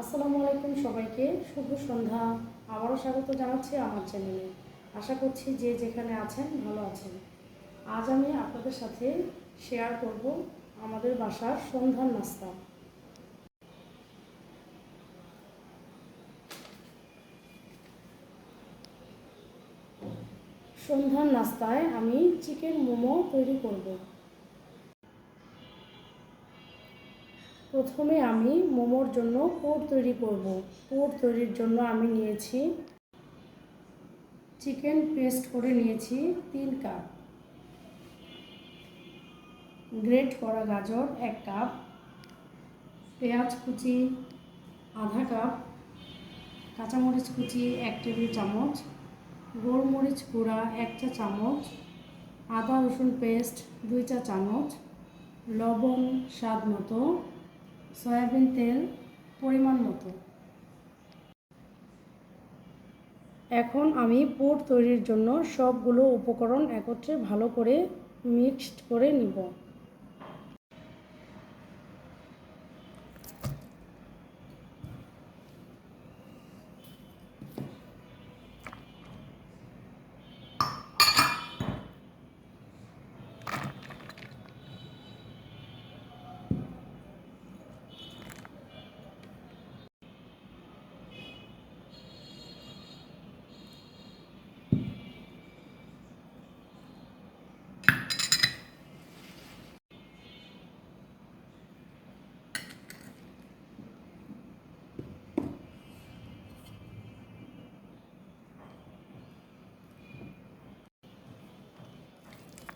আসসালামু আলাইকুম সবাইকে। শুভ সন্ধ্যা। আবারও স্বাগত জানাচ্ছি আমার চ্যানেলে। আশা করছি যে যেখানে আছেন ভালো আছেন। আজ আমি আপনাদের সাথে শেয়ার করব আমাদের বাসার সন্ধ্যার নাস্তা। সন্ধ্যার নাস্তায় আমি চিকেন মোমো তৈরি করব। প্রথমে আমি মোমোর জন্য পুর তৈরি করব। পুর তৈরির জন্য আমি নিয়েছি চিকেন পেস্ট করে নিয়েছি তিন কাপ। গ্রেট করা গাজর এক কাপ। পেঁয়াজ কুচি আধা কাপ। কাঁচামরিচ কুচি এক টেবিল চামচ। গোলমরিচ গুঁড়া এক চা চামচ। আদা রসুন পেস্ট দুই চা চামচ। লবণ স্বাদ মতো। সয়াবিন তেল পরিমাণ মতো। এখন আমি পুর তৈরির জন্য সবগুলো উপকরণ একত্রে ভালো করে মিক্সড করে নিব।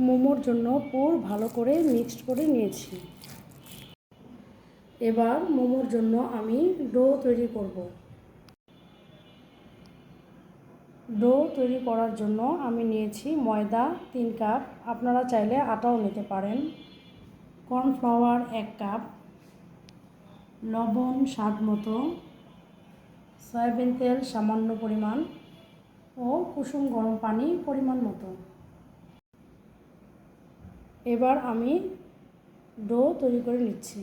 মোমোর জন্য পুর ভালো করে মিক্সড করে নিয়েছি। এবার মোমোর জন্য আমি ডো তৈরি করব। ডো তৈরি করার জন্য আমি নিয়েছি ময়দা তিন কাপ। আপনারা চাইলে আটাও নিতে পারেন। কর্নফ্লাওয়ার এক কাপ। লবণ স্বাদ মতো। সয়াবিন তেল সামান্য পরিমাণ। ও কুসুম গরম পানি পরিমাণ মতো। এবার আমি ডো তৈরি করে নিচ্ছি।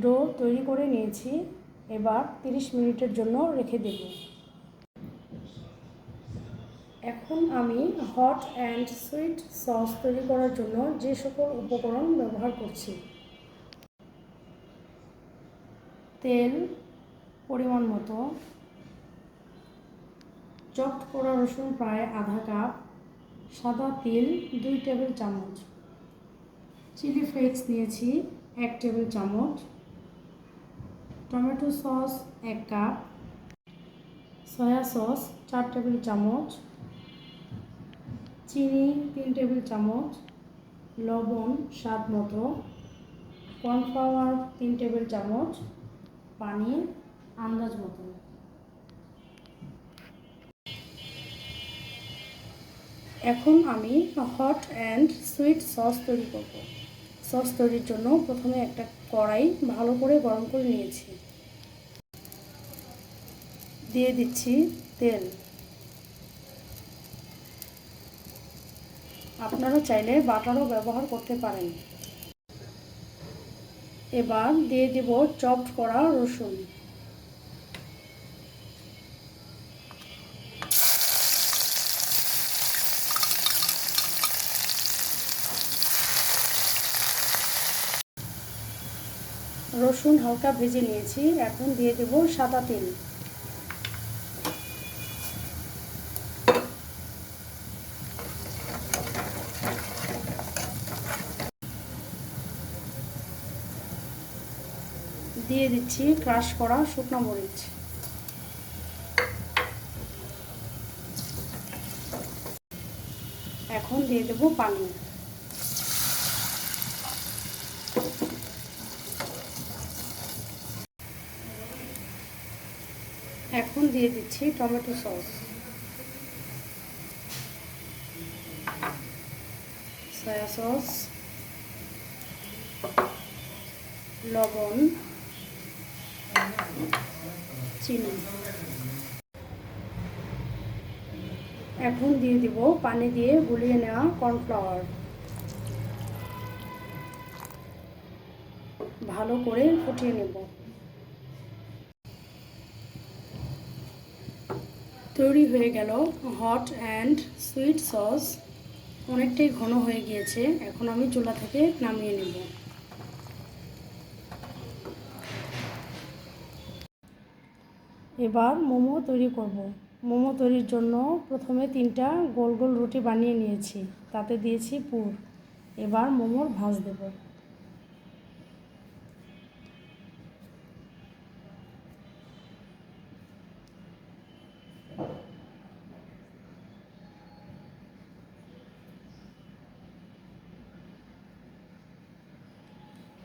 ডো তৈরি করে নিয়েছি। এবার 30 মিনিটের জন্য রেখে দেব। এখন আমি হট অ্যান্ড সুইট সস তৈরি করার জন্য যে সকল উপকরণ ব্যবহার করছি। তেল, পরিমাণ মতো। চপ করা রসুন প্রায় আধা কাপ। সাদা তিল দুই টেবিল চামচ। চিলি ফ্লেক্স নিয়েছি এক টেবিল চামচ। টমেটো সস এক কাপ, সয়া সস চার টেবিল চামচ, চিনি তিন টেবিল চামচ, লবণ স্বাদ মতো, কর্নফ্লাওয়ার তিন টেবিল চামচ পানি আন্দাজ মতো। এখন আমি হট অ্যান্ড সুইট সস তৈরি করব। সস তৈরির জন্য প্রথমে একটা কড়াই ভালো করে গরম করে নিয়েছি। দিয়ে দিচ্ছি তেল। আপনারা চাইলে বাটারও ব্যবহার করতে পারেন। এবার দিয়ে দেব চপ করা রসুন। রসুন হালকা ভেজে নিয়েছি। এখন দিয়ে দেব সাদা তেল। দিয়ে দিচ্ছি ক্রাশ করা শুকনো মরিচ। এখন দিয়ে দেব পানি। এখন দিয়ে দিচ্ছি টমেটো সস। সয়া সস, লবণ, চিনি। এখন দিয়ে দিব পানি দিয়ে গুলিয়ে নেওয়া কর্নফ্লাওয়ার। ভালো করে ফুটিয়ে নেব। তৈরি হয়ে গেল হট অ্যান্ড সুইট সস। অনেকটাই ঘন হয়ে গিয়েছে। এখন আমি চুলা থেকে নামিয়ে নেব। এবার মোমো তৈরি করব। মোমো তৈরির জন্য প্রথমে তিনটা গোল গোল রুটি বানিয়ে নিয়েছি। তাতে দিয়েছি পুর। এবার মোমোর ভাজ দেব।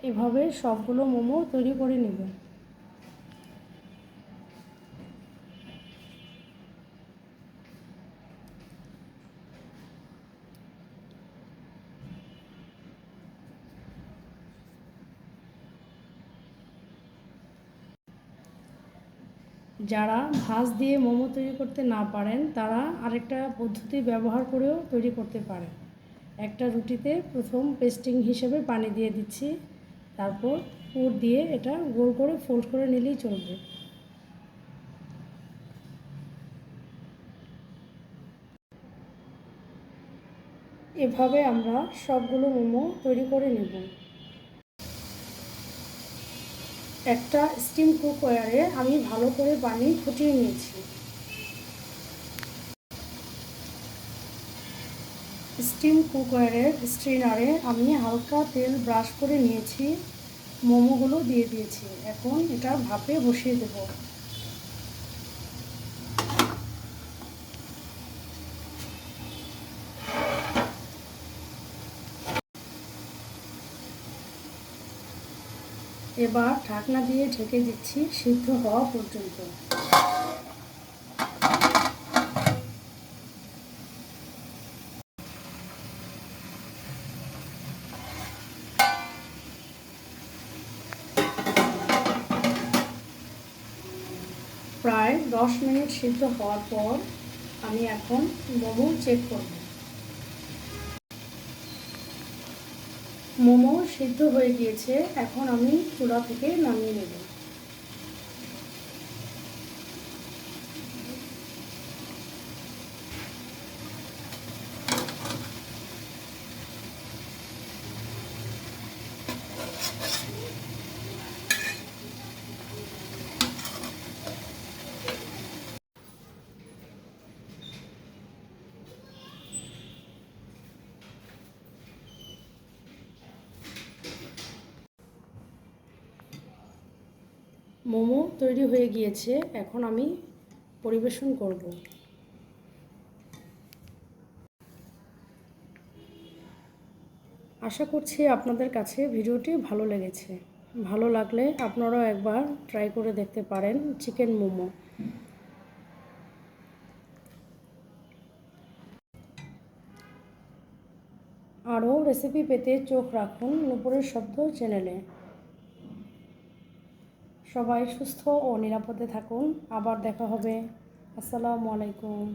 এভাবে সবগুলো মোমো তৈরি করে নেব। যারা ভাঁজ দিয়ে মোমো তৈরি করতে না পারেন, তারা আরেকটা পদ্ধতি ব্যবহার করেও তৈরি করতে পারেন। একটা রুটিতে প্রথম পেস্টিং হিসেবে পানি দিয়ে দিচ্ছি। তারপর পুর দিয়ে এটা গোল করে ফোল্ড করে নিলেই চলবে। এভাবে আমরা সবগুলো মোমো তৈরি করে নেব। একটা স্টিম কুকওয়ারে আমি ভালো করে পানি ফুটিয়ে নিয়েছি। স্টিম কুকওয়ারের স্ট্রেনারে আমি হালকা তেল ব্রাশ করে নিয়েছি, মোমোগুলো দিয়ে দিয়েছি। এখন এটা ভাপে বসিয়ে দেব। এবার ঢাকনা দিয়ে ঢেকে দিচ্ছি সিদ্ধ হওয়া পর্যন্ত প্রায় দশ মিনিট সিদ্ধ হওয়ার পর আমি এখন মোমো চেক করব। মোমো সিদ্ধ হয়ে গিয়েছে, এখন আমি চুলা থেকে নামিয়ে নেব। মোমো তৈরি হয়ে গিয়েছে, এখন আমি পরিবেশন করব। আশা করছি আপনাদের কাছে ভিডিওটি ভালো লেগেছে। ভালো লাগলে আপনারাও একবার ট্রাই করে দেখতে পারেন চিকেন মোমো। আরও রেসিপি পেতে চোখ রাখুন নুপুরের শব্দ চ্যানেলে। সবাই সুস্থ ও নিরাপদে থাকুন। আবার দেখা হবে। আসসালামু আলাইকুম।